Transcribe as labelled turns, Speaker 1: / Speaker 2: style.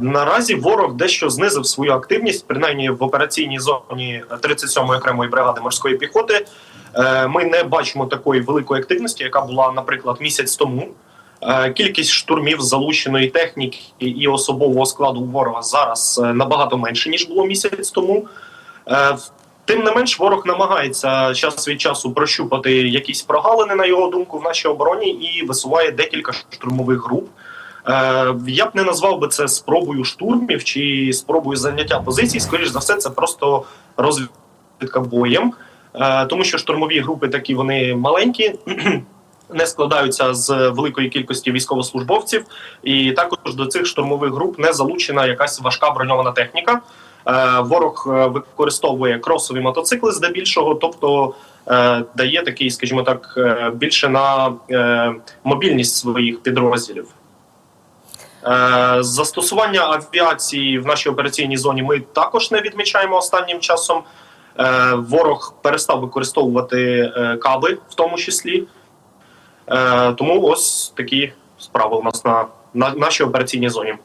Speaker 1: Наразі ворог дещо знизив свою активність, принаймні в операційній зоні 37-ї окремої бригади морської піхоти. Е, Ми не бачимо такої великої активності, яка була, наприклад, місяць тому. Е, Кількість штурмів залученої техніки і особового складу ворога зараз е, набагато менше ніж було місяць тому. Тим не менш, ворог намагається час від часу прощупати якісь прогалини, на його думку, в нашій обороні і висуває декілька штурмових груп. Е, Я б не назвав би це спробою штурмів чи спробою заняття позицій. Скоріш за все, це просто розвідка боєм, Е, тому що штурмові групи такі вони маленькі. Не складаються з великої кількості військовослужбовців, і також до цих штурмових груп не залучена якась важка броньована техніка. Е, Ворог використовує кросові мотоцикли здебільшого, тобто дає такий, скажімо так, більше на мобільність своїх підрозділів. Е, Застосування авіації в нашій операційній зоні ми також не відмічаємо останнім часом. Е, Ворог перестав використовувати е, каби, в тому числі. Тому ось такі справи у нас на, на нашій операційній зоні.